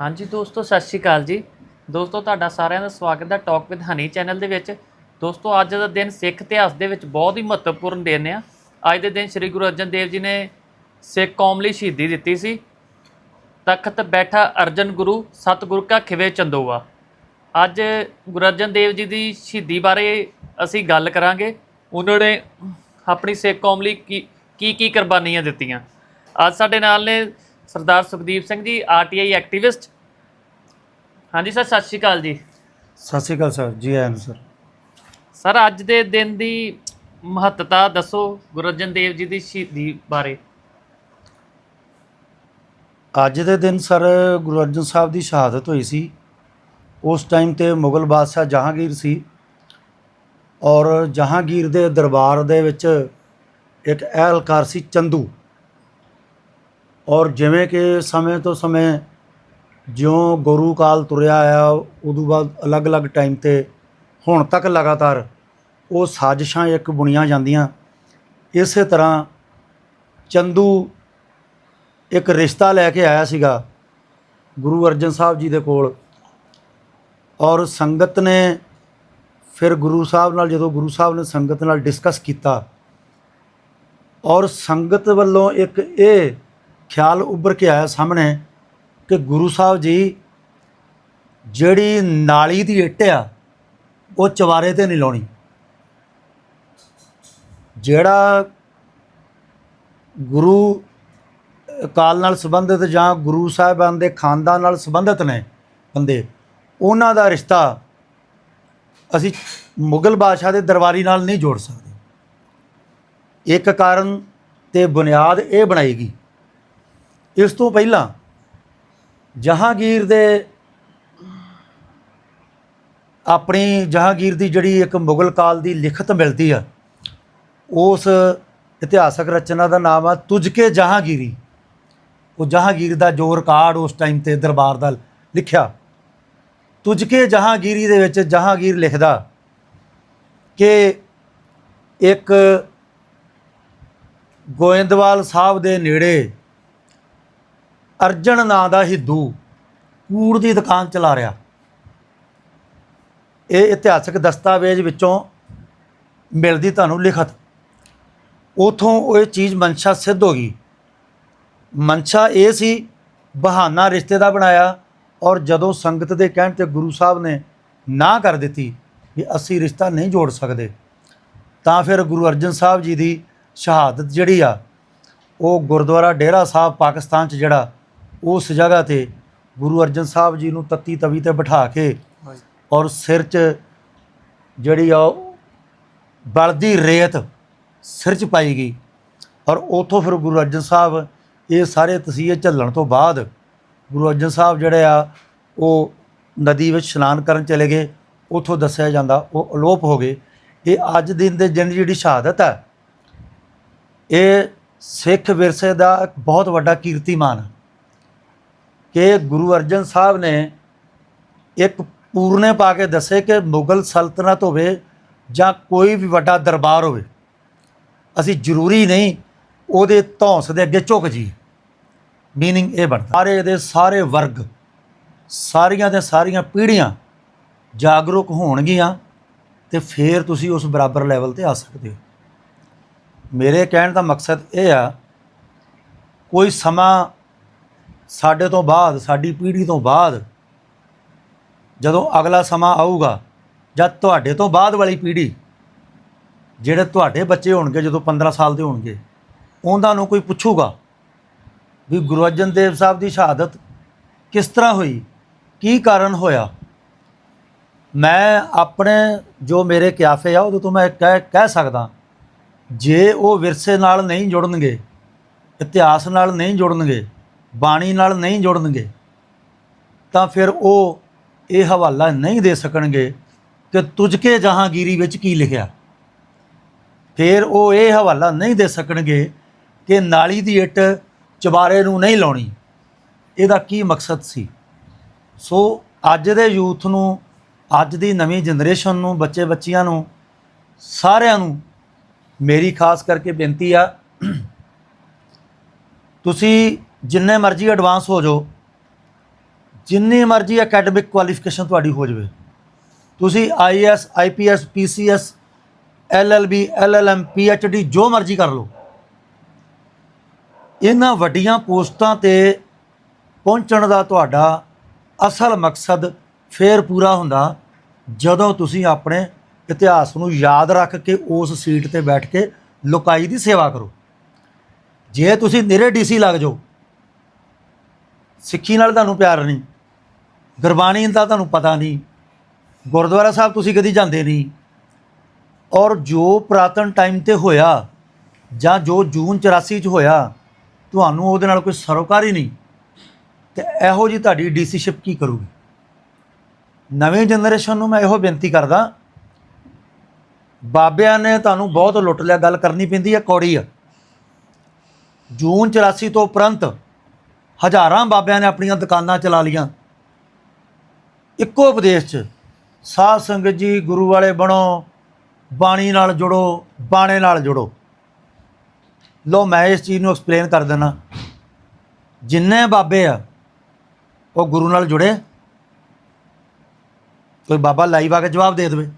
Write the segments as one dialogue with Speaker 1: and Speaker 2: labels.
Speaker 1: ਹਾਂਜੀ ਦੋਸਤੋ, ਸਤਿ ਸ਼੍ਰੀ ਅਕਾਲ ਜੀ। ਦੋਸਤੋ, ਤੁਹਾਡਾ ਸਾਰਿਆਂ ਦਾ ਸਵਾਗਤ ਹੈ ਟਾਕ ਵਿਦ ਹਨੀ ਚੈਨਲ ਦੇ ਵਿੱਚ। ਦੋਸਤੋ, ਅੱਜ ਦਾ ਦਿਨ ਸਿੱਖ ਇਤਿਹਾਸ ਦੇ ਵਿੱਚ ਬਹੁਤ ਹੀ ਮਹੱਤਵਪੂਰਨ ਦਿਨ ਆ। ਅੱਜ ਦੇ ਦਿਨ ਸ੍ਰੀ ਗੁਰੂ ਅਰਜਨ ਦੇਵ ਜੀ ਨੇ ਸਿੱਖ ਕੌਮ ਲਈ ਸ਼ਹੀਦੀ ਦਿੱਤੀ ਸੀ। ਤਖਤ ਬੈਠਾ ਅਰਜਨ ਗੁਰੂ, ਸਤਿਗੁਰ ਕਾ ਖਿਵੇ ਚੰਦੋਆ। ਅੱਜ ਗੁਰੂ ਅਰਜਨ ਦੇਵ ਜੀ ਦੀ ਸ਼ਹੀਦੀ ਬਾਰੇ ਅਸੀਂ ਗੱਲ ਕਰਾਂਗੇ। ਉਹਨਾਂ ਨੇ ਆਪਣੀ ਸਿੱਖ ਕੌਮ ਲਈ ਕੀ ਕੀ ਕੀ ਕੁਰਬਾਨੀਆਂ ਦਿੱਤੀਆਂ। ਅੱਜ ਸਾਡੇ ਨਾਲ ਨੇ ਸਰਦਾਰ ਸੁਖਦੀਪ ਸਿੰਘ ਜੀ ਆਰਟੀਆਈ ਐਕਟਿਵਿਸਟ ਹਾਂਜੀ ਸਰ ਸਤਿ ਸ਼੍ਰੀ ਅਕਾਲ ਜੀ।
Speaker 2: ਸਤਿ ਸ਼੍ਰੀ ਅਕਾਲ ਸਰ ਜੀ ਆਇਆਂ ਨੂੰ ਸਰ।
Speaker 1: ਸਰ ਅੱਜ ਦੇ ਦਿਨ ਦੀ ਮਹੱਤਤਾ ਦੱਸੋ ਗੁਰੂ ਅਰਜਨ ਦੇਵ ਜੀ ਦੀ ਸ਼ਹੀਦੀ ਬਾਰੇ।
Speaker 2: ਅੱਜ ਦੇ ਦਿਨ ਸਰ ਗੁਰੂ ਅਰਜਨ ਸਾਹਿਬ ਦੀ ਸ਼ਹਾਦਤ ਹੋਈ ਸੀ। ਉਸ ਟਾਈਮ ਤੇ ਮੁਗਲ ਬਾਦਸ਼ਾਹ ਜਹਾਂਗੀਰ ਸੀ। ਔਰ ਜਹਾਂਗੀਰ ਦੇ ਦਰਬਾਰ ਦੇ ਵਿੱਚ ਇੱਕ ਅਹਿਲਕਾਰ ਸੀ ਚੰਦੂ। ਔਰ ਜਿਵੇਂ ਕਿ ਸਮੇਂ ਤੋਂ ਸਮੇਂ ਜਿਉਂ ਗੁਰੂ ਕਾਲ ਤੁਰਿਆ ਆਇਆ, ਉਦੋਂ ਬਾਅਦ ਅਲੱਗ-ਅਲੱਗ ਟਾਈਮ ਤੇ ਹੁਣ ਤੱਕ ਲਗਾਤਾਰ ਉਹ ਸਾਜ਼ਿਸ਼ਾਂ ਇੱਕ ਬੁਣੀਆਂ ਜਾਂਦੀਆਂ। ਇਸੇ ਤਰ੍ਹਾਂ ਚੰਦੂ ਇੱਕ ਰਿਸ਼ਤਾ ਲੈ ਕੇ ਆਇਆ ਸੀਗਾ ਗੁਰੂ ਅਰਜਨ ਸਾਹਿਬ ਜੀ ਦੇ ਕੋਲ ਔਰ ਸੰਗਤ ਨੇ ਫਿਰ ਗੁਰੂ ਸਾਹਿਬ ਨਾਲ, ਜਦੋਂ ਗੁਰੂ ਸਾਹਿਬ ਨੇ ਸੰਗਤ ਨਾਲ ਡਿਸਕਸ ਕੀਤਾ ਔਰ ਸੰਗਤ ਵੱਲੋਂ ਇੱਕ ਇਹ ਖਿਆਲ ਉੱਭਰ ਕੇ ਆਇਆ ਸਾਹਮਣੇ ਕਿ ਗੁਰੂ ਸਾਹਿਬ ਜੀ ਜਿਹੜੀ ਨਾਲੀ ਦੀ ਇੱਟ ਆ, ਉਹ ਚਵਾਰੇ ਤੇ ਨਹੀਂ ਲਾਉਣੀ। ਜਿਹੜਾ ਗੁਰੂ ਕਾਲ ਨਾਲ ਸੰਬੰਧਿਤ ਜਾਂ ਗੁਰੂ ਸਾਹਿਬਾਨ ਦੇ ਖਾਨਦਾਨ ਨਾਲ ਸੰਬੰਧਿਤ ਨੇ ਬੰਦੇ, ਉਹਨਾਂ ਦਾ ਰਿਸ਼ਤਾ ਅਸੀਂ ਮੁਗਲ ਬਾਦਸ਼ਾਹ ਦੇ ਦਰਬਾਰੀ ਨਾਲ ਨਹੀਂ ਜੋੜ ਸਕਦੇ। ਇੱਕ ਕਾਰਨ ਤੇ ਬੁਨਿਆਦ ਇਹ ਬਣਾਏਗੀ ਇਸ ਤੋਂ ਪਹਿਲਾਂ ਜਹਾਂਗੀਰ ਦੇ ਆਪਣੀ ਜਹਾਂਗੀਰ ਦੀ ਜਿਹੜੀ ਇੱਕ ਮੁਗਲ ਕਾਲ ਦੀ ਲਿਖਤ ਮਿਲਦੀ ਆ, ਉਸ ਇਤਿਹਾਸਕ ਰਚਨਾ ਦਾ ਨਾਮ ਆ ਤੁਝਕੇ ਜਹਾਂਗੀਰੀ। ਉਹ ਜਹਾਂਗੀਰ ਦਾ ਜੋ ਰਿਕਾਰਡ ਉਸ ਟਾਈਮ ਤੇ ਦਰਬਾਰ ਦਾ ਲਿਖਿਆ। ਤੁਝਕੇ ਜਹਾਂਗੀਰੀ ਦੇ ਵਿੱਚ ਜਹਾਂਗੀਰ ਲਿਖਦਾ ਕਿ ਇੱਕ ਗੋਇੰਦਵਾਲ ਸਾਹਿਬ ਦੇ ਨੇੜੇ ਅਰਜਨ ਨਾਂ ਦਾ ਹਿੱਦੂ ਕੂੜ ਦੀ ਦੁਕਾਨ ਚਲਾ ਰਿਹਾ। ਇਹ ਇਤਿਹਾਸਕ ਦਸਤਾਵੇਜ਼ ਵਿੱਚੋਂ ਮਿਲਦੀ ਤੁਹਾਨੂੰ ਲਿਖਤ। ਉਥੋਂ ਉਹ ਇਹ ਚੀਜ਼ ਮਨਸ਼ਾ ਸਿੱਧ ਹੋ ਗਈ। ਮਨਸ਼ਾ ਇਹ ਸੀ, ਬਹਾਨਾ ਰਿਸ਼ਤੇ ਦਾ ਬਣਾਇਆ ਔਰ ਜਦੋਂ ਸੰਗਤ ਦੇ ਕਹਿਣ ਤੇ ਗੁਰੂ ਸਾਹਿਬ ਨੇ ਨਾ ਕਰ ਦਿੱਤੀ ਵੀ ਅਸੀਂ ਰਿਸ਼ਤਾ ਨਹੀਂ ਜੋੜ ਸਕਦੇ, ਤਾਂ ਫਿਰ ਗੁਰੂ ਅਰਜਨ ਸਾਹਿਬ ਜੀ ਦੀ ਸ਼ਹਾਦਤ ਜਿਹੜੀ ਆ, ਉਹ ਗੁਰਦੁਆਰਾ ਡੇਰਾ ਸਾਹਿਬ ਪਾਕਿਸਤਾਨ 'ਚ ਜਿਹੜਾ ਉਸ ਜਗ੍ਹਾ ਤੇ ਗੁਰੂ ਅਰਜਨ ਸਾਹਿਬ ਜੀ ਨੂੰ ਤੱਤੀ ਤਵੀ ਤੇ ਬਿਠਾ ਕੇ ਔਰ ਸਿਰ 'ਚ ਜਿਹੜੀ ਆ ਬਲਦੀ ਰੇਤ ਸਿਰ 'ਚ ਪਾਈ ਗਈ ਔਰ ਉਥੋਂ ਫਿਰ ਗੁਰੂ ਅਰਜਨ ਸਾਹਿਬ ਇਹ ਸਾਰੇ ਤਸੀਹੇ ਝੱਲਣ ਤੋਂ ਬਾਅਦ ਗੁਰੂ ਅਰਜਨ ਸਾਹਿਬ ਜਿਹੜੇ ਆ ਉਹ ਨਦੀ ਵਿੱਚ ਇਸ਼ਨਾਨ ਕਰਨ ਚਲੇ ਗਏ ਉਥੋਂ ਦੱਸਿਆ ਜਾਂਦਾ ਉਹ ਅਲੋਪ ਹੋ ਗਏ। ਇਹ ਅੱਜ ਦਿਨ ਦੇ ਦਿਨ ਜਿਹੜੀ ਸ਼ਹਾਦਤ ਹੈ ਇਹ ਸਿੱਖ ਵਿਰਸੇ ਦਾ ਇੱਕ ਬਹੁਤ ਵੱਡਾ ਕੀਰਤੀਮਾਨ ਹੈ ਕਿ ਗੁਰੂ ਅਰਜਨ ਸਾਹਿਬ ਨੇ ਇੱਕ ਪੂਰਨੇ ਪਾ ਕੇ ਦੱਸੇ ਕਿ ਮੁਗਲ ਸਲਤਨਤ ਹੋਵੇ ਜਾਂ ਕੋਈ ਵੀ ਵੱਡਾ ਦਰਬਾਰ ਹੋਵੇ, ਅਸੀਂ ਜ਼ਰੂਰੀ ਨਹੀਂ ਉਹਦੇ ਧੌਂਸ ਦੇ ਅੱਗੇ ਝੁਕ ਜੀ ਮੀਨਿੰਗ ਇਹ ਬਣਦਾ। ਸਾਰੇ ਦੇ ਸਾਰੇ ਵਰਗ, ਸਾਰੀਆਂ ਦੇ ਸਾਰੀਆਂ ਪੀੜ੍ਹੀਆਂ ਜਾਗਰੂਕ ਹੋਣਗੀਆਂ ਤੇ ਫਿਰ ਤੁਸੀਂ ਉਸ ਬਰਾਬਰ ਲੈਵਲ ਤੇ ਆ ਸਕਦੇ ਹੋ। ਮੇਰੇ ਕਹਿਣ ਦਾ ਮਕਸਦ ਇਹ ਆ, ਕੋਈ ਸਮਾਂ ਸਾਡੇ ਤੋਂ ਬਾਅਦ, ਸਾਡੀ ਪੀੜ੍ਹੀ ਤੋਂ ਬਾਅਦ ਜਦੋਂ ਅਗਲਾ ਸਮਾਂ ਆਊਗਾ ਜਦ ਤੁਹਾਡੇ ਤੋਂ ਬਾਅਦ ਵਾਲੀ ਪੀੜ੍ਹੀ, ਜਿਹੜੇ ਤੁਹਾਡੇ ਬੱਚੇ ਹੋਣਗੇ, ਜਦੋਂ 15 ਸਾਲ ਦੇ ਹੋਣਗੇ, ਉਹਨਾਂ ਨੂੰ ਕੋਈ ਪੁੱਛੂਗਾ ਵੀ ਗੁਰੂ ਅਰਜਨ ਦੇਵ ਸਾਹਿਬ ਦੀ ਸ਼ਹਾਦਤ ਕਿਸ ਤਰ੍ਹਾਂ ਹੋਈ, ਕੀ ਕਾਰਨ ਹੋਇਆ? ਮੈਂ ਆਪਣੇ ਜੋ ਮੇਰੇ ਕਿਆਫੇ ਆ, ਉਹਦੇ ਤੋਂ ਮੈਂ ਕਹਿ ਕਹਿ ਸਕਦਾ, ਜੇ ਉਹ ਵਿਰਸੇ ਨਾਲ ਨਹੀਂ ਜੁੜਨਗੇ, ਇਤਿਹਾਸ ਨਾਲ ਨਹੀਂ ਜੁੜਨਗੇ ਬਾਣੀ ਨਾਲ ਨਹੀਂ ਜੁੜਨਗੇ, ਤਾਂ ਫਿਰ ਉਹ ਇਹ ਹਵਾਲਾ ਨਹੀਂ ਦੇ ਸਕਣਗੇ ਕਿ ਤੁਝਕੇ ਜਹਾਂਗੀਰੀ ਵਿੱਚ ਕੀ ਲਿਖਿਆ। ਫਿਰ ਉਹ ਇਹ ਹਵਾਲਾ ਨਹੀਂ ਦੇ ਸਕਣਗੇ ਕਿ ਨਾਲੀ ਦੀ ਇੱਟ ਚਬਾਰੇ ਨੂੰ ਨਹੀਂ ਲਾਉਣੀ। ਇਹਦਾ ਕੀ ਮਕਸਦ ਸੀ? ਸੋ ਅੱਜ ਦੇ ਯੂਥ ਨੂੰ, ਅੱਜ ਦੀ ਨਵੀਂ ਜਨਰੇਸ਼ਨ ਨੂੰ ਬੱਚੇ ਬੱਚੀਆਂ ਨੂੰ, ਸਾਰਿਆਂ ਨੂੰ ਮੇਰੀ ਖਾਸ ਕਰਕੇ ਬੇਨਤੀ ਆ, ਤੁਸੀਂ ਜਿੰਨੇ ਮਰਜ਼ੀ ਐਡਵਾਂਸ ਹੋ ਜਾਓ, ਜਿੰਨੀ ਮਰਜ਼ੀ ਅਕੈਡਮਿਕ ਕੁਆਲੀਫਿਕੇਸ਼ਨ ਤੁਹਾਡੀ ਹੋ ਜਾਵੇ। ਤੁਸੀਂ IAS IPS PCS LLB LLM PhD ਜੋ ਮਰਜ਼ੀ ਕਰ ਲਓ। ਇਹਨਾਂ ਵੱਡੀਆਂ ਪੋਸਟਾਂ ਤੇ ਪਹੁੰਚਣ ਦਾ ਤੁਹਾਡਾ ਅਸਲ ਮਕਸਦ ਫੇਰ ਪੂਰਾ ਹੁੰਦਾ, ਜਦੋਂ ਤੁਸੀਂ ਆਪਣੇ ਇਤਿਹਾਸ ਨੂੰ ਯਾਦ ਰੱਖ ਕੇ ਉਸ ਸੀਟ ਤੇ ਬੈਠ ਕੇ ਲੋਕਾਈ ਦੀ ਸੇਵਾ ਕਰੋ। ਜੇ ਤੁਸੀਂ ਨਿਰੇ ਡੀਸੀ ਲੱਗ ਜਾਓ ਸਿੱਖੀ ਨਾਲ ਤੁਹਾਨੂੰ ਪਿਆਰ ਨਹੀਂ, ਗੁਰਬਾਣੀ ਦਾ ਤੁਹਾਨੂੰ ਪਤਾ ਨਹੀਂ, ਗੁਰਦੁਆਰਾ ਸਾਹਿਬ ਤੁਸੀਂ ਕਦੀ ਜਾਂਦੇ ਨਹੀਂ। ਔਰ ਜੋ ਪੁਰਾਤਨ ਟਾਈਮ ਤੇ ਹੋਇਆ ਜਾਂ ਜੋ ਜੂਨ 84 ਚ ਹੋਇਆ, ਤੁਹਾਨੂੰ ਉਹਦੇ ਨਾਲ ਕੋਈ ਸਰੋਕਾਰ ਹੀ ਨਹੀਂ। ਤੇ ਇਹੋ ਜੀ ਤੁਹਾਡੀ ਡੀਸੀਸ਼ਿਪ ਕੀ ਕਰੂਗੀ? ਨਵੀਂ ਜਨਰੇਸ਼ਨ ਨੂੰ ਮੈਂ ਇਹੋ ਬੇਨਤੀ ਕਰਦਾ, ਬਾਬਿਆਂ ਨੇ ਤੁਹਾਨੂੰ ਬਹੁਤ ਲੁੱਟ ਲਿਆ, ਗੱਲ ਕਰਨੀ ਪੈਂਦੀ ਹੈ, ਕੌੜੀ ਆ। ਜੂਨ 84 ਤੋਂ ਉਪਰੰਤ ਹਜ਼ਾਰਾਂ ਬਾਬਿਆਂ ਨੇ ਆਪਣੀਆਂ ਦੁਕਾਨਾਂ ਚਲਾ ਲੀਆਂ ਇੱਕੋ ਉਪਦੇਸ਼ 'ਚ ਸਾਧ ਸੰਗਤ ਜੀ ਗੁਰੂ ਵਾਲੇ ਬਣੋ, ਬਾਣੀ ਨਾਲ ਜੁੜੋ, ਬਾਣੇ ਨਾਲ ਜੁੜੋ। ਲੋ ਮੈਂ ਇਸ ਚੀਜ਼ ਨੂੰ ਐਕਸਪਲੇਨ ਕਰ ਦਿੰਦਾ ਜਿੰਨੇ ਬਾਬੇ ਆ, ਉਹ ਗੁਰੂ ਨਾਲ ਜੁੜੇ। ਕੋਈ ਬਾਬਾ ਲਾਈਵ ਆ ਕੇ ਜਵਾਬ ਦੇ ਦੇਵੇ।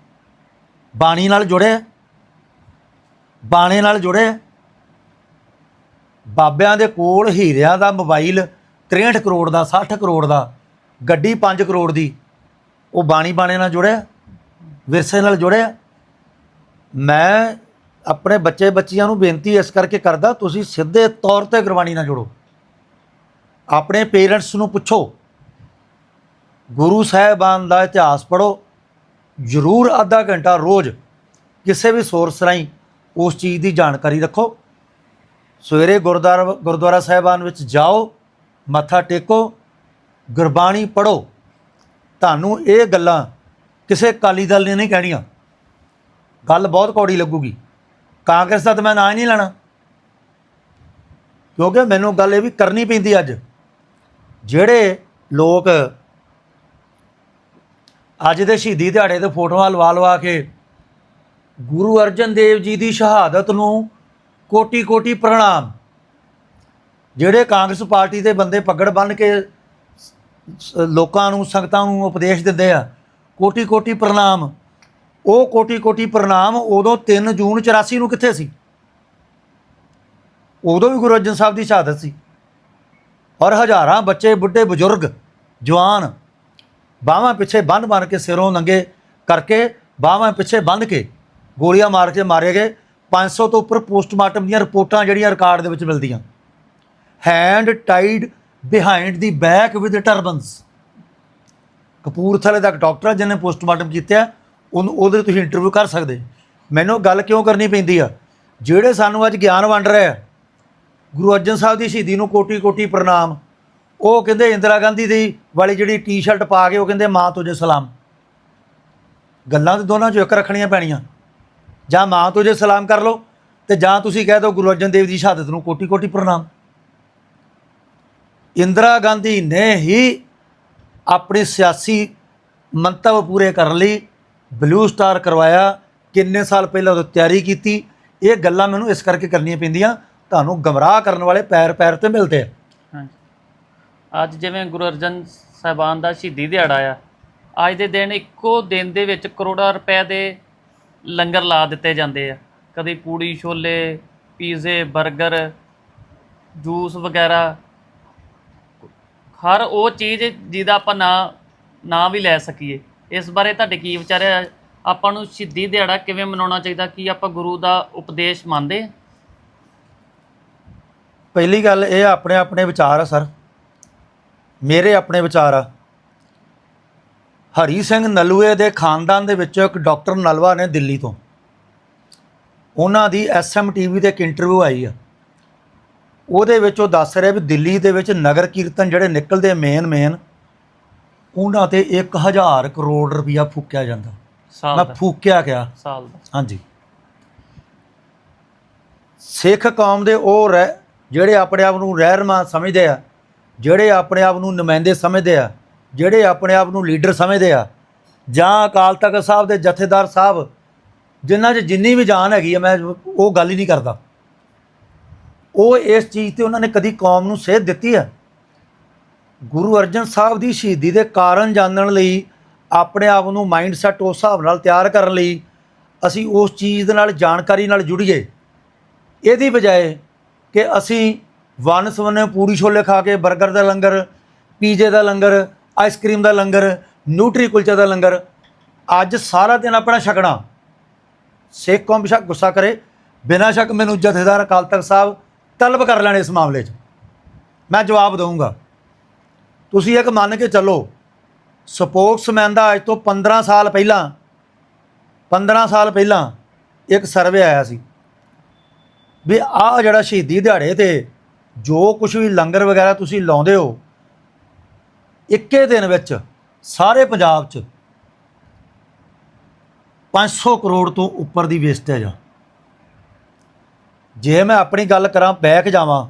Speaker 2: ਬਾਣੀ ਨਾਲ ਜੁੜੇ, ਬਾਣੇ ਨਾਲ ਜੁੜੇ। ਬਾਬਿਆਂ ਦੇ ਕੋਲ ਹੀਰਿਆਂ ਦਾ ਮੋਬਾਈਲ 63 ਕਰੋੜ ਦਾ 60 ਕਰੋੜ ਦਾ, ਗੱਡੀ 5 ਕਰੋੜ ਦੀ, ਉਹ ਬਾਣੀ ਬਾਣੇ ਨਾਲ ਜੁੜਿਆ, ਵਿਰਸੇ ਨਾਲ ਜੁੜਿਆ। ਮੈਂ ਆਪਣੇ ਬੱਚੇ ਬੱਚੀਆਂ ਨੂੰ ਬੇਨਤੀ ਇਸ ਕਰਕੇ ਕਰਦਾ, ਤੁਸੀਂ ਸਿੱਧੇ ਤੌਰ ਤੇ ਗੁਰਬਾਣੀ ਨਾਲ ਜੁੜੋ। ਆਪਣੇ ਪੇਰੈਂਟਸ ਨੂੰ ਪੁੱਛੋ। ਗੁਰੂ ਸਾਹਿਬਾਨ ਦਾ ਇਤਿਹਾਸ ਪੜੋ ਜ਼ਰੂਰ ਅੱਧਾ ਘੰਟਾ ਰੋਜ਼ ਕਿਸੇ ਵੀ ਸੋਰਸ ਰਾਹੀਂ ਉਸ ਚੀਜ਼ ਦੀ ਜਾਣਕਾਰੀ ਰੱਖੋ। ਸਵੇਰੇ ਗੁਰਦੁਆਰਾ ਗੁਰਦੁਆਰਾ ਸਾਹਿਬਾਨ ਵਿੱਚ ਜਾਓ, ਮੱਥਾ ਟੇਕੋ, ਗੁਰਬਾਣੀ ਪੜੋ ਤੁਹਾਨੂੰ ਇਹ ਗੱਲਾਂ ਕਿਸੇ ਅਕਾਲੀ ਦਲ ਨੇ ਨਹੀਂ ਕਹਿਣੀਆਂ। ਗੱਲ ਬਹੁਤ ਕੌੜੀ ਲੱਗੂਗੀ। ਕਾਂਗਰਸ ਦਾ ਤਾਂ ਮੈਂ ਨਾਂ ਹੀ ਨਹੀਂ ਲੈਣਾ। ਕਿਉਂਕਿ ਮੈਨੂੰ ਗੱਲ ਇਹ ਵੀ ਕਰਨੀ ਪੈਂਦੀ ਅੱਜ। ਜਿਹੜੇ ਲੋਕ ਅੱਜ ਦੇ ਸ਼ਹੀਦੀ ਦਿਹਾੜੇ ਤੇ ਫੋਟੋਆਂ ਲਵਾ ਲਵਾ ਕੇ ਗੁਰੂ ਅਰਜਨ ਦੇਵ ਜੀ ਦੀ ਸ਼ਹਾਦਤ ਨੂੰ ਕੋਟੀ ਕੋਟੀ ਪ੍ਰਣਾਮ। ਜਿਹੜੇ ਕਾਂਗਰਸ ਪਾਰਟੀ ਦੇ ਬੰਦੇ ਪੱਗੜ ਬੰਨ ਕੇ ਲੋਕਾਂ ਨੂੰ, ਸੰਗਤਾਂ ਨੂੰ ਉਪਦੇਸ਼ ਦਿੰਦੇ ਆ ਕੋਟੀ ਕੋਟੀ ਪ੍ਰਣਾਮ। ਉਹ ਕੋਟੀ ਕੋਟੀ ਪ੍ਰਣਾਮ ਉਦੋਂ 3 ਜੂਨ 84 ਨੂੰ ਕਿੱਥੇ ਸੀ? ਉਦੋਂ ਵੀ ਗੁਰੂ ਅਰਜਨ ਸਾਹਿਬ ਦੀ ਸ਼ਹਾਦਤ ਸੀ। ਔਰ ਹਜ਼ਾਰਾਂ ਬੱਚੇ, ਬੁੱਢੇ, ਬਜ਼ੁਰਗ, ਜਵਾਨ ਬਾਹਾਂ ਪਿੱਛੇ ਬੰਨ ਬੰਨ ਕੇ ਸਿਰੋਂ ਨੰਗੇ ਕਰਕੇ, ਬਾਹਾਂ ਪਿੱਛੇ ਬੰਨ ਕੇ ਗੋਲੀਆਂ ਮਾਰ ਕੇ ਮਾਰੇ ਗਏ। 500 ਤੋਂ ਉੱਪਰ ਪੋਸਟਮਾਰਟਮ ਦੀਆਂ ਰਿਪੋਰਟਾਂ ਜਿਹੜੀਆਂ ਰਿਕਾਰਡ ਦੇ ਵਿੱਚ ਮਿਲਦੀਆਂ। Hand tied behind the back with turbans ਕਪੂਰਥਲੇ ਦਾ ਇੱਕ ਡਾਕਟਰ ਹੈ ਜਿਹਨੇ ਪੋਸਟਮਾਰਟਮ ਕੀਤਾ ਉਹਨੂੰ ਉਹਦੇ ਤੁਸੀਂ ਇੰਟਰਵਿਊ ਕਰ ਸਕਦੇ। ਮੈਨੂੰ ਗੱਲ ਕਿਉਂ ਕਰਨੀ ਪੈਂਦੀ ਆ? ਜਿਹੜੇ ਸਾਨੂੰ ਅੱਜ ਗਿਆਨ ਵੰਡ ਰਹੇ ਆ, ਗੁਰੂ ਅਰਜਨ ਸਾਹਿਬ ਦੀ ਸ਼ਹੀਦੀ ਨੂੰ ਕੋਟੀ ਕੋਟੀ ਪ੍ਰਣਾਮ। ਉਹ ਕਹਿੰਦੇ ਇੰਦਰਾ ਗਾਂਧੀ ਦੀ ਵਾਲੀ ਜਿਹੜੀ ਟੀ-ਸ਼ਰਟ ਪਾ ਕੇ ਉਹ ਕਹਿੰਦੇ ਮਾਂ ਤੁਝੇ ਸਲਾਮ। ਗੱਲਾਂ ਤੇ ਦੋਨਾਂ ਚੋਂ ਇੱਕ ਰੱਖਣੀਆਂ ਪੈਣੀਆਂ। ਜਾਂ ਮਾਂ ਤੋਂ ਜੇ ਸਲਾਮ ਕਰ ਲਓ ਤੇ ਜਾਂ ਤੁਸੀਂ ਕਹਿ ਦਿਓ ਗੁਰੂ ਅਰਜਨ ਦੇਵ ਦੀ ਸ਼ਹਾਦਤ ਨੂੰ ਕੋਟੀ ਕੋਟੀ ਪ੍ਰਣਾਮ। ਇੰਦਰਾ ਗਾਂਧੀ ਨੇ ਹੀ ਆਪਣੇ ਸਿਆਸੀ ਮੰਤਵ ਪੂਰੇ ਕਰਨ ਲਈ ਬਲੂ ਸਟਾਰ ਕਰਵਾਇਆ, ਕਿੰਨੇ ਸਾਲ ਪਹਿਲਾਂ ਉਹ ਤਿਆਰੀ ਕੀਤੀ, ਇਹ ਗੱਲਾਂ ਮੈਨੂੰ ਇਸ ਕਰਕੇ ਕਰਨੀਆਂ ਪੈਂਦੀਆਂ, ਤੁਹਾਨੂੰ ਗਮਰਾਹ ਕਰਨ ਵਾਲੇ ਪੈਰ ਪੈਰ ਤੇ ਮਿਲਦੇ ਆ।
Speaker 1: ਹਾਂਜੀ। ਅੱਜ ਜਿਵੇਂ ਗੁਰੂ ਅਰਜਨ ਸਾਹਿਬਾਨ ਦਾ ਸ਼ਹੀਦੀ ਦਿਹਾੜਾ ਆ, ਅੱਜ ਦੇ ਦਿਨ ਇੱਕੋ ਦਿਨ ਦੇ ਵਿੱਚ ਕਰੋੜਾਂ ਰੁਪਏ ਦੇ ਲੰਗਰ ਲਾ ਦਿੱਤੇ ਜਾਂਦੇ ਆ। ਕਦੇ ਪੂੜੀ, ਛੋਲੇ, ਪੀਜ਼ੇ 버ਗਰ ਜੂਸ ਵਗੈਰਾ। ਹਰ ਉਹ ਚੀਜ਼ ਜਿਹਦਾ ਆਪਾਂ ਨਾਂ, ਨਾ ਵੀ ਲੈ ਸਕੀਏ। ਇਸ ਬਾਰੇ ਤੁਹਾਡੇ ਕੀ ਵਿਚਾਰ ਹੈ ਆਪਾਂ ਨੂੰ ਸ਼ਹੀਦੀ ਦਿਹਾੜਾ ਕਿਵੇਂ ਮਨਾਉਣਾ ਚਾਹੀਦਾ? ਕੀ ਆਪਾਂ ਗੁਰੂ ਦਾ ਉਪਦੇਸ਼ ਮੰਨਦੇ ਹਾਂ?
Speaker 2: ਪਹਿਲੀ ਗੱਲ ਇਹ ਆਪਣੇ ਆਪਣੇ ਵਿਚਾਰ ਆ ਸਰ। ਮੇਰੇ ਆਪਣੇ ਵਿਚਾਰ ਆ। ਹਰੀ ਸਿੰਘ ਨਲੂਏ ਦੇ ਖਾਨਦਾਨ ਦੇ ਵਿੱਚੋਂ ਇੱਕ ਡਾਕਟਰ ਨਲਵਾ ਨੇ ਦਿੱਲੀ ਤੋਂ। ਉਹਨਾਂ ਦੀ ਐਸਐਮ ਟੀਵੀ ਤੇ ਇੱਕ ਇੰਟਰਵਿਊ ਆਈ ਆ। ਉਹਦੇ ਵਿੱਚ ਉਹ ਦੱਸ ਰਿਹਾ ਵੀ ਦਿੱਲੀ ਦੇ ਵਿੱਚ ਨਗਰ ਕੀਰਤਨ ਜਿਹੜੇ ਨਿਕਲਦੇ ਮੇਨ ਮੇਨ ਉਹਨਾਂ ਤੇ 1000 ਕਰੋੜ ਰੁਪਇਆ ਫੂਕਿਆ ਜਾਂਦਾ।
Speaker 1: ਸਾਲ
Speaker 2: ਮੈਂ
Speaker 1: ਦਾ।
Speaker 2: ਫੂਕਿਆ ਗਿਆ
Speaker 1: ਸਾਲ ਦਾ।
Speaker 2: ਹਾਂਜੀ। ਸਿੱਖ ਕੌਮ ਦੇ ਉਹ ਰਹਿ ਜਿਹੜੇ ਆਪਣੇ ਆਪ ਨੂੰ ਰਹਿਨਮਾ ਸਮਝਦੇ ਆ ਜਿਹੜੇ ਆਪਣੇ ਆਪ ਨੂੰ ਨੁਮਾਇੰਦੇ ਸਮਝਦੇ ਆ ਜਿਹੜੇ ਆਪਣੇ ਆਪ ਨੂੰ ਲੀਡਰ ਸਮਝਦੇ ਆ, ਜਾਂ ਅਕਾਲ ਤਖਤ ਸਾਹਿਬ ਦੇ ਜਥੇਦਾਰ ਸਾਹਿਬ, ਜਿਨ੍ਹਾਂ 'ਚ ਜਿੰਨੀ ਵੀ ਜਾਨ ਹੈਗੀ ਆ, ਮੈਂ ਉਹ ਗੱਲ ਹੀ ਨਹੀਂ ਕਰਦਾ। ਉਹ ਇਸ ਚੀਜ਼ ਤੇ ਉਹਨਾਂ ਨੇ ਕਦੀ ਕੌਮ ਨੂੰ ਸੇਧ ਦਿੱਤੀ ਆ। ਗੁਰੂ ਅਰਜਨ ਸਾਹਿਬ ਦੀ ਸ਼ਹੀਦੀ ਦੇ ਕਾਰਨ ਜਾਣਨ ਲਈ, ਆਪਣੇ ਆਪ ਨੂੰ ਮਾਈਂਡ ਸੈਟ ਉਸ ਹਿਸਾਬ ਨਾਲ ਤਿਆਰ ਕਰਨ ਲਈ, ਅਸੀਂ ਉਸ ਚੀਜ਼ ਦੇ ਨਾਲ, ਜਾਣਕਾਰੀ ਨਾਲ ਜੁੜੀਏ ਇਹਦੀ ਬਜਾਏ ਕਿ ਅਸੀਂ ਵਨ ਸਵਨੇ ਪੂਰੀ ਛੋਲੇ ਖਾ ਕੇ 버ਗਰ ਦਾ ਲੰਗਰ, ਪੀਜ਼ੇ ਦਾ ਲੰਗਰ ਆਈਸਕ੍ਰੀਮ ਦਾ ਲੰਗਰ ਨਿਊਟਰੀ ਕੁਲਚੇ ਦਾ ਲੰਗਰ, ਅੱਜ ਸਾਰਾ ਦਿਨ ਆਪਣਾ ਛਕਣਾ। ਸਿੱਖ ਕੌਮ ਬੇਸ਼ੱਕ ਗੁੱਸਾ ਕਰੇ। ਬਿਨਾਂ ਸ਼ੱਕ ਮੈਨੂੰ ਜਥੇਦਾਰ ਅਕਾਲ ਤਖਤ ਸਾਹਿਬ ਤਲਬ ਕਰ ਲੈਣ ਇਸ ਮਾਮਲੇ 'ਚ। ਮੈਂ ਜਵਾਬ ਦਊਂਗਾ। ਤੁਸੀਂ ਇੱਕ ਮੰਨ ਕੇ ਚੱਲੋ ਸਪੋਕਸਮੈਨ ਦਾ ਅੱਜ ਤੋਂ 15 ਸਾਲ ਪਹਿਲਾਂ 15 ਸਾਲ ਪਹਿਲਾਂ ਇੱਕ ਸਰਵੇ ਆਇਆ ਸੀ। ਵੀ ਆਹ ਜਿਹੜਾ ਸ਼ਹੀਦੀ ਦਿਹਾੜੇ ਤੇ ਜੋ ਕੁਝ ਵੀ ਲੰਗਰ ਵਗੈਰਾ ਤੁਸੀਂ ਲਾਉਂਦੇ ਹੋ ਇੱਕੇ ਦਿਨ ਵਿੱਚ ਸਾਰੇ ਪੰਜਾਬ 'ਚ 500 ਕਰੋੜ ਤੋਂ ਉੱਪਰ ਦੀ ਵੇਸਟੇਜ ਆ। ਜੇ ਮੈਂ ਆਪਣੀ ਗੱਲ ਕਰਾਂ ਬੈਕ ਜਾਵਾਂ,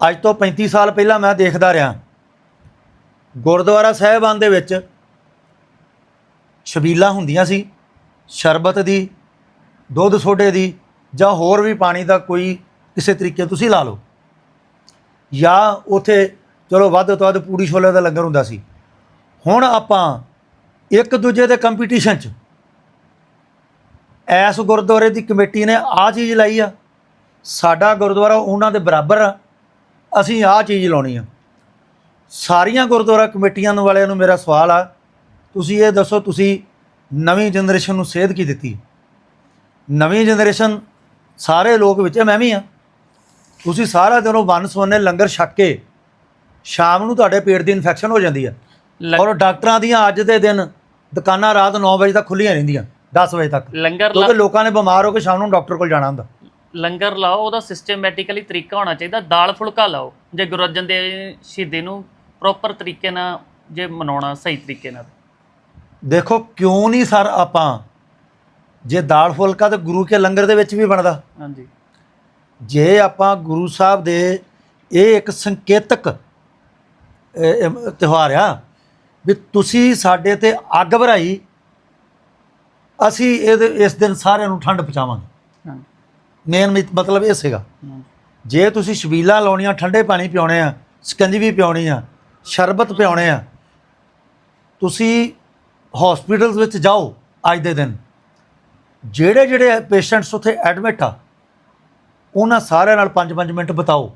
Speaker 2: ਅੱਜ ਤੋਂ 35 ਸਾਲ ਪਹਿਲਾਂ ਮੈਂ ਦੇਖਦਾ ਰਿਹਾ, ਗੁਰਦੁਆਰਾ ਸਾਹਿਬਾਨ ਦੇ ਵਿੱਚ ਛਬੀਲਾਂ ਹੁੰਦੀਆਂ ਸੀ, ਸ਼ਰਬਤ ਦੀ, ਦੁੱਧ ਸੋਡੇ ਦੀ, ਜਾਂ ਹੋਰ ਵੀ ਪਾਣੀ ਦਾ ਕੋਈ ਕਿਸੇ ਤਰੀਕੇ ਤੁਸੀਂ ਲਾ ਲਓ, ਜਾਂ ਉਥੇ ਚਲੋ ਵੱਧ ਤੋਂ ਵੱਧ ਪੂੜੀ ਛੋਲੇ ਦਾ ਲੰਗਰ ਹੁੰਦਾ ਸੀ। ਹੁਣ ਆਪਾਂ ਇੱਕ ਦੂਜੇ ਦੇ ਕੰਪੀਟੀਸ਼ਨ 'ਚ। ਐਸ ਗੁਰਦੁਆਰੇ ਦੀ ਕਮੇਟੀ ਨੇ ਆਹ ਚੀਜ਼ ਲਾਈ ਆ। ਸਾਡਾ ਗੁਰਦੁਆਰਾ ਉਹਨਾਂ ਦੇ ਬਰਾਬਰ ਆ। ਅਸੀਂ ਆਹ ਚੀਜ਼ ਲਾਉਣੀ ਆ। ਸਾਰੀਆਂ ਗੁਰਦੁਆਰਾ ਕਮੇਟੀਆਂ ਵਾਲਿਆਂ ਨੂੰ ਮੇਰਾ ਸਵਾਲ ਆ। ਤੁਸੀਂ ਇਹ ਦੱਸੋ, ਤੁਸੀਂ ਨਵੀਂ ਜਨਰੇਸ਼ਨ ਨੂੰ ਸੇਧ ਕੀ ਦਿੱਤੀ? ਨਵੀਂ ਜਨਰੇਸ਼ਨ ਸਾਰੇ ਲੋਕ ਵਿੱਚ, ਮੈਂ ਵੀ ਆ। ਤੁਸੀਂ ਸਾਰਾ ਦਿਨ ਉਹ ਵਨ ਸਵੰਨੇ ਲੰਗਰ ਛੱਕ ਕੇ ਸ਼ਾਮ ਨੂੰ ਤੁਹਾਡੇ ਪੇਟ ਦੀ ਇਨਫੈਕਸ਼ਨ ਹੋ ਜਾਂਦੀ
Speaker 1: ਲੰ-
Speaker 2: ਔਰ ਡਾਕਟਰਾਂ ਦੀਆਂ ਅੱਜ ਦੇ ਦਿਨ ਦੁਕਾਨਾਂ ਰਾਤ 9 ਵਜੇ ਤੱਕ ਖੁੱਲੀਆਂ ਰਹਿੰਦੀਆਂ 10 ਵਜੇ ਤੱਕ।
Speaker 1: ਲੰਗਰ ਲਾ-
Speaker 2: ਕਿਉਂਕਿ ਲੋਕਾਂ ਨੇ ਬਿਮਾਰ ਹੋ ਕੇ ਸ਼ਾਮ ਨੂੰ ਡਾਕਟਰ ਕੋਲ ਜਾਣਾ ਹੁੰਦਾ।
Speaker 1: ਲੰਗਰ ਲਾਓ ਉਹਦਾ ਸਿਸਟਮੈਟਿਕਲੀ ਤਰੀਕਾ ਹੋਣਾ ਚਾਹੀਦਾ। ਦਾਲ ਫੁਲਕਾ ਲਾਓ ਜੇ ਗੁਰੂ ਅਰਜਨ ਦੇਵ ਸ਼ਹੀਦੀ ਨੂੰ ਪ੍ਰੋਪਰ ਤਰੀਕੇ ਨਾਲ ਜੇ ਮਨਾਉਣਾ ਸਹੀ ਤਰੀਕੇ ਨਾਲ।
Speaker 2: ਦੇਖੋ ਕਿਉਂ ਨਹੀਂ ਸਰ ਆਪਾਂ? ਜੇ ਦਾਲ ਫੁਲਕਾ ਤੇ ਗੁਰੂ ਕੇ ਲੰਗਰ ਦੇ ਵਿੱਚ ਵੀ ਬਣਦਾ।
Speaker 1: ਹਾਂਜੀ।
Speaker 2: ਜੇ ਆਪਾਂ ਗੁਰੂ ਸਾਹਿਬ ਦੇ ਇਹ ਇੱਕ ਸੰਕੇਤਕ ਤਿਉਹਾਰ ਆ ਵੀ ਤੁਸੀਂ ਸਾਡੇ ਤੇ ਅੱਗ ਭਰਾਈ ਅਸੀਂ ਇਹਦੇ ਇਸ ਦਿਨ ਸਾਰਿਆਂ ਨੂੰ ਠੰਡ ਪਹੁੰਚਾਵਾਂਗੇ। ਮੇਨ ਮਤਲਬ ਇਹ ਸੀਗਾ। ਜੇ ਤੁਸੀਂ ਛਬੀਲਾਂ ਲਾਉਣੀਆਂ ਠੰਡੇ ਪਾਣੀ ਪਿਆਉਣੇ ਆ ਸਕੰਜਵੀ ਪਿਆਉਣੀ ਆ ਸ਼ਰਬਤ ਪਿਆਉਣੇ ਆ ਤੁਸੀਂ ਹਸਪੀਟਲਸ ਵਿੱਚ ਜਾਓ ਅੱਜ ਦੇ ਦਿਨ। ਜਿਹੜੇ ਜਿਹੜੇ ਪੇਸ਼ੈਂਟਸ ਉੱਥੇ ਐਡਮਿਟ ਆ ਉਹਨਾਂ ਸਾਰਿਆਂ ਨਾਲ 5-5 ਮਿੰਟ ਬਿਤਾਓ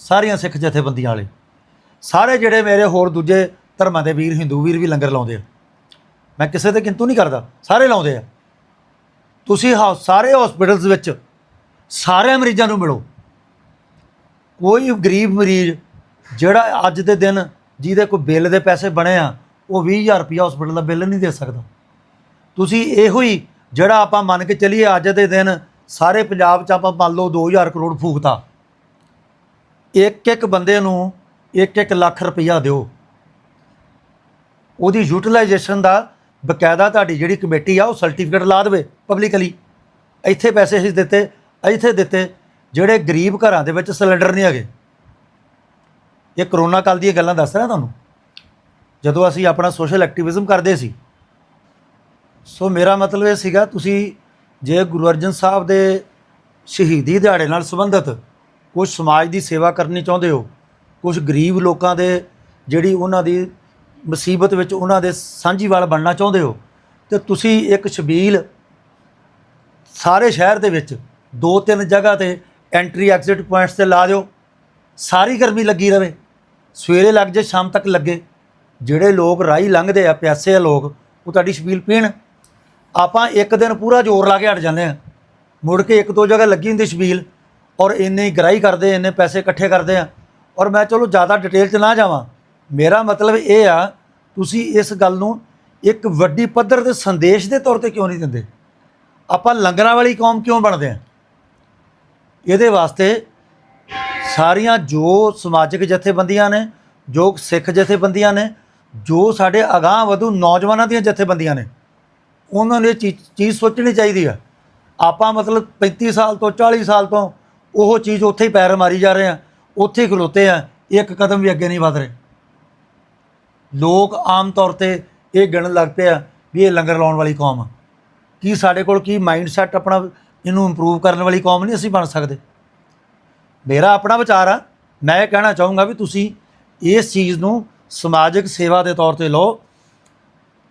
Speaker 2: ਸਾਰੀਆਂ ਸਿੱਖ ਜਥੇਬੰਦੀਆਂ ਵਾਲੇ। ਸਾਰੇ ਜਿਹੜੇ ਮੇਰੇ ਹੋਰ ਦੂਜੇ ਧਰਮਾਂ ਦੇ ਵੀਰ, ਹਿੰਦੂ ਵੀਰ ਵੀ ਲੰਗਰ ਲਾਉਂਦੇ ਆ। ਮੈਂ ਕਿਸੇ ਤੇ ਕਿੰਤੂ ਨਹੀਂ ਕਰਦਾ, ਸਾਰੇ ਲਾਉਂਦੇ ਆ। ਤੁਸੀਂ ਹਾ- ਸਾਰੇ ਹਸਪੀਟਲਸ ਵਿੱਚ ਸਾਰੇ ਮਰੀਜ਼ਾਂ ਨੂੰ ਮਿਲੋ। ਕੋਈ ਗਰੀਬ ਮਰੀਜ਼ ਜਿਹੜਾ ਅੱਜ ਦੇ ਦਿਨ ਜਿਹਦੇ ਕੋਈ ਬਿੱਲ ਦੇ ਪੈਸੇ ਬਣੇ ਆ, ਉਹ 20000 ਰੁਪਇਆ ਹਸਪੀਟਲ ਦਾ ਬਿੱਲ ਨਹੀਂ ਦੇ ਸਕਦਾ। ਤੁਸੀਂ ਇਹੋ ਹੀ ਜਿਹੜਾ ਆਪਾਂ ਮੰਨ ਕੇ ਚੱਲੀਏ ਅੱਜ ਦੇ ਦਿਨ ਸਾਰੇ ਪੰਜਾਬ 'ਚ ਆਪਾਂ ਮੰਨ ਲਓ 2000 ਕਰੋੜ ਫੂਕਤਾ। ਇੱਕ ਇੱਕ ਬੰਦੇ ਨੂੰ ਇੱਕ ਇੱਕ ਲੱਖ ਰੁਪਈਆ ਦਿਓ। ਉਹਦੀ ਯੂਟਿਲਾਈਜੇਸ਼ਨ ਦਾ ਬਕਾਇਦਾ ਤੁਹਾਡੀ ਜਿਹੜੀ ਕਮੇਟੀ ਆ, ਉਹ ਸਰਟੀਫਿਕੇਟ ਲਾ ਦੇਵੇ ਪਬਲਿਕਲੀ ਇੱਥੇ ਪੈਸੇ ਅਸੀਂ ਦਿੱਤੇ, ਇੱਥੇ ਦਿੱਤੇ, ਜਿਹੜੇ ਗਰੀਬ ਘਰਾਂ ਦੇ ਵਿੱਚ ਸਿਲੰਡਰ ਨਹੀਂ ਹੈਗੇ। ਇਹ ਕਰੋਨਾ ਕਾਲ ਦੀਆਂ ਗੱਲਾਂ ਦੱਸ ਰਿਹਾ ਤੁਹਾਨੂੰ। ਜਦੋਂ ਅਸੀਂ ਆਪਣਾ ਸੋਸ਼ਲ ਐਕਟਿਵਿਜ਼ਮ ਕਰਦੇ ਸੀ, ਸੋ ਮੇਰਾ ਮਤਲਬ ਇਹ ਸੀਗਾ, ਤੁਸੀਂ ਜੇ ਗੁਰੂ ਅਰਜਨ ਸਾਹਿਬ ਦੇ ਸ਼ਹੀਦੀ ਦਿਹਾੜੇ ਨਾਲ ਸੰਬੰਧਿਤ ਕੁਝ ਸਮਾਜ ਦੀ ਸੇਵਾ ਕਰਨੀ ਚਾਹੁੰਦੇ ਹੋ ਕੁਝ ਗਰੀਬ ਲੋਕਾਂ ਦੇ ਜਿਹੜੀ ਉਹਨਾਂ ਦੀ ਮੁਸੀਬਤ ਵਿੱਚ ਉਹਨਾਂ ਦੇ ਸਾਂਝੀਵਾਲ ਬਣਨਾ ਚਾਹੁੰਦੇ ਹੋ, ਤੇ ਤੁਸੀਂ ਇੱਕ ਛਬੀਲ ਸਾਰੇ ਸ਼ਹਿਰ ਦੇ ਵਿੱਚ ਦੋ ਤਿੰਨ ਜਗ੍ਹਾ ਤੇ ਐਂਟਰੀ ਐਗਜ਼ਿਟ ਪੁਆਇੰਟਸ ਤੇ ਲਾ ਦਿਓ, ਸਾਰੀ ਗਰਮੀ ਲੱਗੀ ਰਵੇ, ਸਵੇਰੇ ਲੱਗ ਜੇ, ਸ਼ਾਮ ਤੱਕ ਲੱਗੇ, ਜਿਹੜੇ ਲੋਕ ਰਾਹੀ ਲੰਘਦੇ ਆ, ਪਿਆਸੇ ਆ ਲੋਕ, ਉਹ ਤੁਹਾਡੀ ਛਬੀਲ ਪੀਣ। ਆਪਾਂ ਇੱਕ ਦਿਨ ਪੂਰਾ ਜ਼ੋਰ ਲਾ ਕੇ ਹਟ ਜਾਂਦੇ ਆ ਮੁੜ ਕੇ ਇੱਕ ਦੋ ਜਗ੍ਹਾ ਲੱਗੀ ਹੁੰਦੀ ਛਬੀਲ, ਔਰ ਇੰਨੇ ਗਰਾਈ ਕਰਦੇ, ਇੰਨੇ ਪੈਸੇ ਇਕੱਠੇ ਕਰਦੇ ਆ। ਔਰ ਮੈਂ ਚਲੋ ਜ਼ਿਆਦਾ ਡਿਟੇਲ 'ਚ ਨਾ ਜਾਵਾਂ। ਮੇਰਾ ਮਤਲਬ ਇਹ ਆ, ਤੁਸੀਂ ਇਸ ਗੱਲ ਨੂੰ ਇੱਕ ਵੱਡੀ ਪੱਧਰ ਦੇ ਸੰਦੇਸ਼ ਦੇ ਤੌਰ ਤੇ ਕਿਉਂ ਨਹੀਂ ਦਿੰਦੇ? ਆਪਾਂ ਲੰਗਰਾਂ ਵਾਲੀ ਕੌਮ ਕਿਉਂ ਬਣਦੇ ਆ? ਇਹਦੇ ਵਾਸਤੇ ਸਾਰੀਆਂ ਜੋ ਸਮਾਜਿਕ ਜਥੇਬੰਦੀਆਂ ਨੇ, ਜੋ ਸਿੱਖ ਜਥੇਬੰਦੀਆਂ ਨੇ, ਜੋ ਸਾਡੇ ਅਗਾਂਹ ਵਧੂ ਨੌਜਵਾਨਾਂ ਦੀਆਂ ਜਥੇਬੰਦੀਆਂ ਨੇ, ਉਹਨਾਂ ਨੂੰ ਇਹ ਚੀਜ਼ ਚੀਜ਼ ਸੋਚਣੀ ਚਾਹੀਦੀ ਆ। ਆਪਾਂ ਮਤਲਬ 35 ਸਾਲ ਤੋਂ 40 ਸਾਲ ਤੋਂ ਉਹ ਚੀਜ਼ ਉੱਥੇ ਹੀ ਪੈਰ ਮਾਰੀ ਜਾ ਰਹੇ ਆ। ਉੱਥੇ ਹੀ ਖਲੋਤੇ ਆ, ਇੱਕ ਕਦਮ ਵੀ ਅੱਗੇ ਨਹੀਂ ਵਧ ਰਹੇ। ਲੋਕ ਆਮ ਤੌਰ ਤੇ ਇਹ ਗਿਣਨ ਲੱਗ ਪਏ ਆ ਵੀ ਇਹ ਲੰਗਰ ਲਾਉਣ ਵਾਲੀ ਕੌਮ ਆ। ਕੀ ਸਾਡੇ ਕੋਲ ਕੀ ਮਾਈਂਡ ਸੈਟ ਆਪਣਾ ਇਹਨੂੰ ਇੰਪਰੂਵ ਕਰਨ ਵਾਲੀ ਕੌਮ ਨਹੀਂ ਅਸੀਂ ਬਣ ਸਕਦੇ? ਮੇਰਾ ਆਪਣਾ ਵਿਚਾਰ ਆ, ਮੈਂ ਇਹ ਕਹਿਣਾ ਚਾਹੂੰਗਾ ਵੀ ਤੁਸੀਂ ਇਸ ਚੀਜ਼ ਨੂੰ ਸਮਾਜਿਕ ਸੇਵਾ ਦੇ ਤੌਰ ਤੇ ਲਓ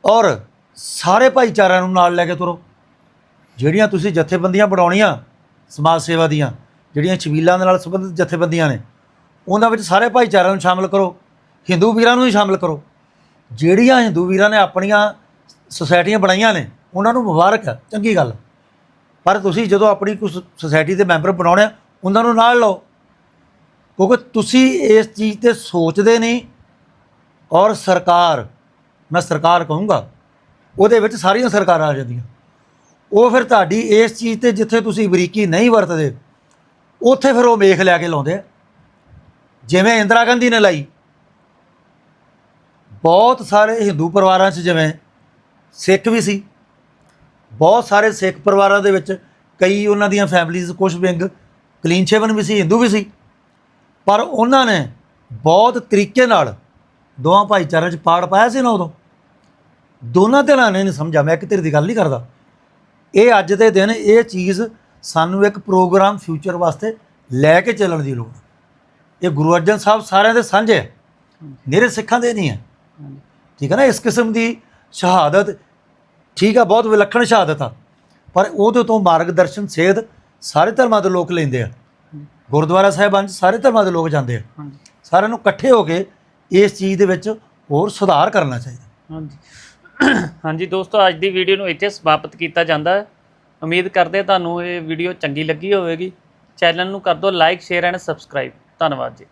Speaker 2: ਔਰ ਸਾਰੇ ਭਾਈਚਾਰਿਆਂ ਨੂੰ ਨਾਲ ਲੈ ਕੇ ਤੁਰੋ। ਜਿਹੜੀਆਂ ਤੁਸੀਂ ਜਥੇਬੰਦੀਆਂ ਬਣਾਉਣੀਆਂ ਸਮਾਜ ਸੇਵਾ ਦੀਆਂ, ਜਿਹੜੀਆਂ ਛਬੀਲਾਂ ਦੇ ਨਾਲ ਸੰਬੰਧਿਤ ਜਥੇਬੰਦੀਆਂ ਨੇ ਉਹਨਾਂ ਵਿੱਚ ਸਾਰੇ ਭਾਈਚਾਰਿਆਂ ਨੂੰ ਸ਼ਾਮਲ ਕਰੋ ਹਿੰਦੂ ਵੀਰਾਂ ਨੂੰ ਵੀ ਸ਼ਾਮਲ ਕਰੋ। ਜਿਹੜੀਆਂ ਹਿੰਦੂ ਵੀਰਾਂ ਨੇ ਆਪਣੀਆਂ ਸੁਸਾਇਟੀਆਂ ਬਣਾਈਆਂ ਨੇ ਉਹਨਾਂ ਨੂੰ ਮੁਬਾਰਕ ਹੈ ਚੰਗੀ ਗੱਲ। ਪਰ ਤੁਸੀਂ ਜਦੋਂ ਆਪਣੀ ਕੁਝ ਸੁਸਾਇਟੀ ਦੇ ਮੈਂਬਰ ਬਣਾਉਣੇ ਆ, ਉਹਨਾਂ ਨੂੰ ਨਾਲ ਲਓ। ਕਿਉਂਕਿ ਤੁਸੀਂ ਇਸ ਚੀਜ਼ ਤੇ ਸੋਚਦੇ ਨਹੀਂ ਔਰ ਸਰਕਾਰ ਮੈਂ ਸਰਕਾਰ ਕਹੂੰਗਾ ਉਹਦੇ ਵਿੱਚ ਸਾਰੀਆਂ ਸਰਕਾਰਾਂ ਆ ਜਾਂਦੀਆਂ। ਉਹ ਫਿਰ ਤੁਹਾਡੀ ਇਸ ਚੀਜ਼ ਤੇ ਜਿੱਥੇ ਤੁਸੀਂ ਬਰੀਕੀ ਨਹੀਂ ਵਰਤਦੇ ਉੱਥੇ ਫਿਰ ਉਹ ਮੇਖ ਲੈ ਕੇ ਲਾਉਂਦੇ ਆ। ਜਿਵੇਂ ਇੰਦਰਾ ਗਾਂਧੀ ਨੇ ਲਾਈ। ਬਹੁਤ ਸਾਰੇ ਹਿੰਦੂ ਪਰਿਵਾਰਾਂ 'ਚ ਜਿਵੇਂ ਸਿੱਖ ਵੀ ਸੀ। ਬਹੁਤ ਸਾਰੇ ਸਿੱਖ ਪਰਿਵਾਰਾਂ ਦੇ ਵਿੱਚ ਕਈ ਉਹਨਾਂ ਦੀਆਂ ਫੈਮਿਲੀਜ਼ ਕੁਝ ਵਿੰਗ, ਕਲੀਨ ਸ਼ੇਵਨ ਵੀ ਸੀ, ਹਿੰਦੂ ਵੀ ਸੀ। ਪਰ ਉਹਨਾਂ ਨੇ ਬਹੁਤ ਤਰੀਕੇ ਨਾਲ ਦੋਵਾਂ ਭਾਈਚਾਰਿਆਂ 'ਚ ਪਾੜ ਪਾਇਆ ਸੀ ਨਾ ਉਦੋਂ। ਦੋਨਾਂ ਧਿਰਾਂ ਨੇ ਨਹੀਂ ਸਮਝਿਆ, ਮੈਂ ਇੱਕ ਧਿਰ ਦੀ ਗੱਲ ਨਹੀਂ ਕਰਦਾ। ਇਹ ਅੱਜ ਦੇ ਦਿਨ ਇਹ ਚੀਜ਼ ਸਾਨੂੰ ਇੱਕ ਪ੍ਰੋਗਰਾਮ ਫਿਊਚਰ ਵਾਸਤੇ ਲੈ ਕੇ ਚੱਲਣ ਦੀ ਲੋੜ ਇਹ ਗੁਰੂ ਅਰਜਨ ਸਾਹਿਬ ਸਾਰਿਆਂ ਦੇ ਸਾਂਝੇ ਹੈ ਮੇਰੇ ਸਿੱਖਾਂ ਦੇ ਨਹੀਂ ਹੈ ਠੀਕ ਹੈ ਨਾ ਇਸ ਕਿਸਮ ਦੀ ਸ਼ਹਾਦਤ ਠੀਕ ਆ ਬਹੁਤ ਵਿਲੱਖਣ ਸ਼ਹਾਦਤ। ਆ ਪਰ ਉਹਦੇ ਤੋਂ ਮਾਰਗਦਰਸ਼ਨ ਸੇਧ ਸਾਰੇ ਧਰਮਾਂ ਦੇ ਲੋਕ ਲੈਂਦੇ ਆ। ਗੁਰਦੁਆਰਾ ਸਾਹਿਬਾਨ 'ਚ ਸਾਰੇ ਧਰਮਾਂ ਦੇ ਲੋਕ ਜਾਂਦੇ ਆ। ਸਾਰਿਆਂ ਨੂੰ ਇਕੱਠੇ ਹੋ ਕੇ ਇਸ ਚੀਜ਼ ਦੇ ਵਿੱਚ ਹੋਰ ਸੁਧਾਰ ਕਰਨਾ ਚਾਹੀਦਾ।
Speaker 1: ਹਾਂਜੀ। ਹਾਂਜੀ ਦੋਸਤੋ ਅੱਜ ਦੀ ਵੀਡੀਓ ਨੂੰ ਇੱਥੇ ਸਮਾਪਤ ਕੀਤਾ ਜਾਂਦਾ ਹੈ। ਉਮੀਦ ਕਰਦੇ ਤੁਹਾਨੂੰ ਇਹ ਵੀਡੀਓ ਚੰਗੀ ਲੱਗੀ ਹੋਵੇਗੀ। ਚੈਨਲ ਨੂੰ ਕਰ ਦਿਓ ਲਾਈਕ ਸ਼ੇਅਰ ਐਂਡ ਸਬਸਕ੍ਰਾਈਬ। ਧੰਨਵਾਦ ਜੀ।